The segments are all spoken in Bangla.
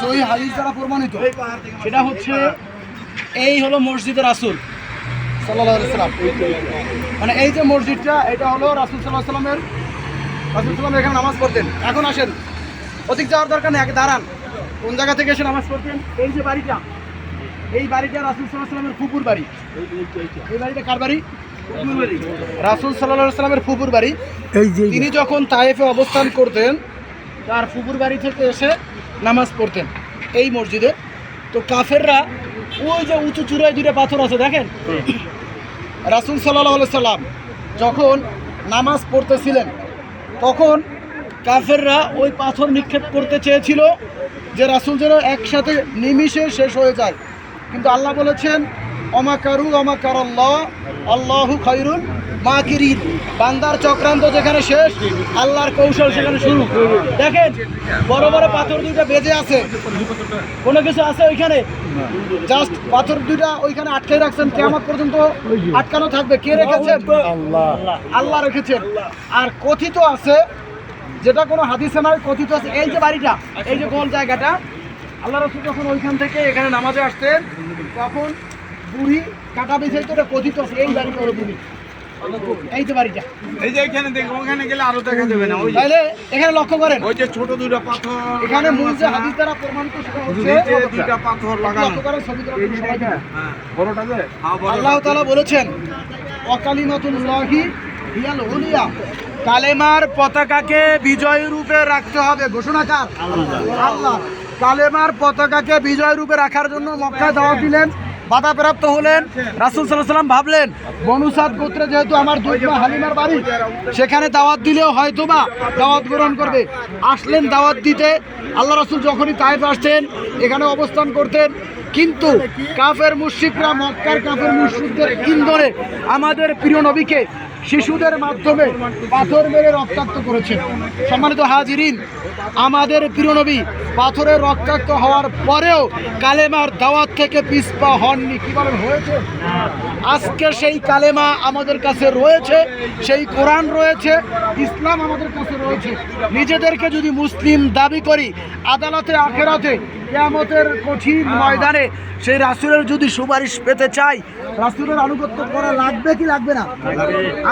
সহি হাদিস দ্বারা প্রমাণিত। সেটা হচ্ছে এই হলো মসজিদের রাসুল সাল্লাহ সাল্লাম মানে এই যে মসজিদটা এটা হলো রাসুল সাল্লাহ সাল্লামের রাসুল সাল্লাম এখানে নামাজ পড়তেন। এখন আসেন। অধিক যাওয়ার দরকার নেই আগে দাঁড়ান। কোন জায়গা থেকে এসে নামাজ পড়তেন? এই যে বাড়িটা। এই বাড়িটা রাসুল সাল্লাহ সাল্লামের ফুপুর বাড়ি। এই বাড়িটা কার বাড়ি? রাসুল সাল্লাহ সাল্লামের ফুপুর বাড়ি। তিনি যখন তায়েফে অবস্থান করতেন তার ফুপুর বাড়ি থেকে এসে নামাজ পড়তেন এই মসজিদে। তো কাফেররা ওই যে উঁচু চূড়ায় দুটো পাথর আছে, দেখেন? রাসুল সাল্লাহ সাল্লাম যখন নামাজ পড়তেছিলেন, তখন কাফেররা ওই পাথর নিক্ষেপ করতে চেয়েছিল যে রাসুল যেন একসাথে নিমিশে শেষ হয়ে যায়। কিন্তু আল্লাহ বলেছেন অমাকারু অমাকার আল্লাহ আল্লাহু খৈরুল মাকিরিন বান্দার চক্রান্ত যেখানে শেষ, আল্লাহর কৌশল সেখানে শুরু। দেখেন, বড় বড় পাথর দুইটা বেজে আছে। কোনো কিছু আছে ওইখানে? জাস্ট পাথর দুইটা ওইখানে আটকে রাখছেন কেমন পর্যন্ত আটকানো থাকবে। কে রেখেছেন? আল্লাহ রেখেছেন। আর কথিত আছে, যেটা কোনো হাদিসে নয় কথিত আছে, এই যে বাড়িটা, এই যে গোল জায়গাটা, আল্লাহ রসুল যখন ওইখান থেকে এখানে নামাজে আসতেন, তখন বুড়ি কাটা এটা কথিত আছে, এই বাড়িটা হলো বুড়ি। এই যে বাড়িটা। এই যে এখানে দেখো ওখানে গেলে আরও দেখা যাবে না ওই তাহলে এখানে লক্ষ্য করেন। ওই যে ছোট দুইটা পাথর এখানে মূল যে হাদিস দ্বারা প্রমাণিত সেটা হচ্ছে দুইটা পাথর লাগানো। লক্ষ্য করেন ছবিটা আপনারা হ্যাঁ। বড়টা যে? হ্যাঁ আল্লাহ তাআলা বলেছেন হিয়াল উলিয়া। কালেমার পতাকাকে বিজয় রূপে রাখতে হবে। ঘোষণাকার আল্লাহ। কালেমার পতাকাকে বিজয় রূপে রাখার জন্য মক্কায় দাওয়াত দিলেন। বাধাপ্রাপ্ত হলেন। রাসুল সাল্লাহ সাল্লাম ভাবলেন বনুসাদ গোত্রে যেহেতু আমার দুই হালিমার বাড়ি, সেখানে দাওয়াত দিলেও হয়তো বা দাওয়াত গ্রহণ করবে। আসলেন দাওয়াত দিতে। আল্লাহ রাসুল যখনই তাইফ আসতেন, এখানে অবস্থান করতেন। কিন্তু কাফের মুশ্রিকরা, মক্কার কাফের মুশ্রিকদের ইন্দরে আমাদের প্রিয় নবীকে শিশুদের মাধ্যমে পাথর মেরে রক্তাক্ত করেছেন। সম্মানিত হাজিরিন, আমাদের প্রিয়নবী পাথরে রক্তাক্ত হওয়ার পরেও কালেমার দাওয়াত থেকে পিস্পা হননি। কি হয়েছে? আজকে সেই কালেমা আমাদের কাছে রয়েছে, সেই কোরআন রয়েছে, ইসলাম আমাদের কাছে রয়েছে। নিজেদেরকে যদি মুসলিম দাবি করি, আদালতে, আখেরাতে, কেয়ামতের কঠিন ময়দানে সেই রাসুলের যদি সুপারিশ পেতে চাই, রাসুলের আনুগত্য করা লাগবে কি লাগবে না?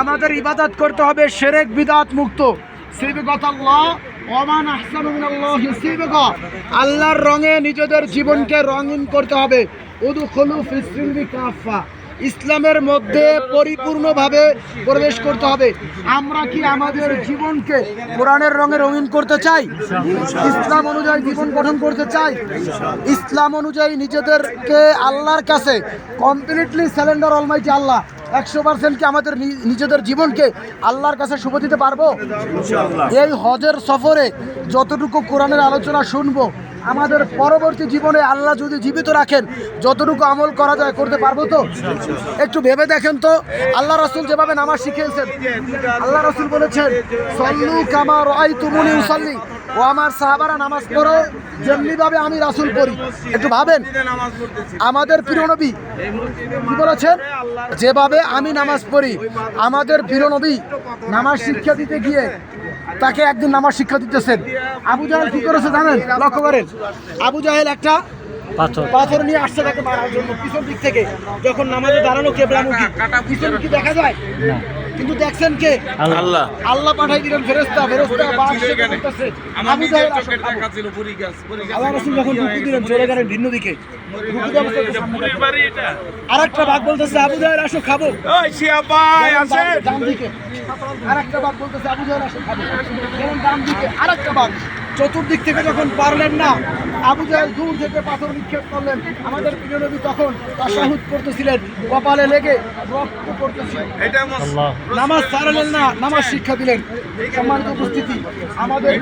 আমাদের ইবাদত করতে হবে সেরেক বিদাত মুক্ত। ওমান আল্লাহর রঙে নিজেদের জীবনকে রঙিন করতে হবে। উদুখুলু ফিসরিল কাফা ইসলামের মধ্যে পরিপূর্ণভাবে প্রবেশ করতে হবে। আমরা কি আমাদের জীবনকে কোরআনের রঙে রঙিন করতে চাই? ইসলাম অনুযায়ী জীবন গঠন করতে চাই? ইসলাম অনুযায়ী নিজেদেরকে আল্লাহর কাছে কমপ্লিটলি স্যালেন্ডার অলমাইটি আল্লাহ। একশো পার্সেন্ট কি আমাদের নিজেদের জীবনকে আল্লাহর কাছে শুভ দিতে পারব? এই হজের সফরে যতটুকু কোরআনের আলোচনা শুনব আমাদের পরবর্তী জীবনে আল্লাহ যদি জীবিত রাখেন, যতটুকু আমল করা যায় করতে পারব তো? একটু ভেবে দেখেন তো, আল্লাহ রসুল যেভাবে নামাজ শিখিয়েছেন, আল্লাহ রসুল বলেছেন, সল্লু কামার আই তুমুনি উসল্লি। ও আমার সাহাবারা নামাজ পড়ো যেমনি ভাবে আমি রাসুল পড়ি। একটু ভাবেন, আমাদের প্রিয় নবী কি বলেছেন? যেভাবে আমি নামাজ পড়ি, আমাদের প্রিয় নবী নামাজ শিক্ষা দিতে গিয়ে তাকে একদিন নামাজ শিক্ষা দিতেছেন। আবু জাহেল কি করেছে জানেন? লক্ষ্য করেন। আবু জাহেল একটা পাথর। পাথর নিয়ে আসছে তাকে মারার জন্য। পিছন দিক থেকে যখন নামাজে দাঁড়ানো কেবলামুখী। পিছন কি দেখা যায়? কিন্তু দেখছেন কে? আল্লাহ। আল্লাহ। পাঠাই দিলেন ফেরেস্তা ফেরেস্তা বাঘ করতেছে। আবু জাহেল আসো, চোখের দেখা ছিল পুরি গাছ পুরি গাছ। আল্লাহ রসুল যখন রুকু দিলেন চলে গেলেন ভিন্ন দিকে। আর একটা বাঘ বলতেছে আবু জাহেল আসো খাব। ওই শিয়া ভাই আছে ডান দিকে। আর একটা বাঘ বলতেছে আবু জাহেল আসো খাব। যেমন ডান দিকে আর একটা বাঘ। চতুর্দিক থেকে যখন পারলেন না আবু জাহেল দূর থেকে পাথর নিক্ষেপ করলেন। আমাদের প্রিয় নবী তখন তাসাহুদ করতেছিলেন কপালে লেগে রক্ত করতেছিলেন এটা নামাজ ছাড়লেন না নামাজ শিক্ষা দিলেন। সম্মানিত উপস্থিতি আমাদের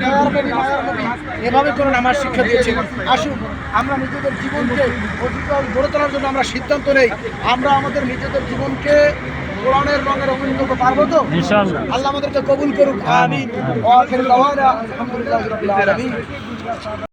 এভাবে করে নামাজ শিক্ষা দিয়েছেন। আসুন আমরা নিজেদের জীবনকে অধিকার গড়ে তোলার জন্য আমরা সিদ্ধান্ত নেই। আমরা আমাদের নিজেদের জীবনকে কোরআনের রঙে রঙিন করতে পারব তো? আল্লাহ আমাদেরকে কবুল করুক আলহামদুলিল্লাহি আলামিন।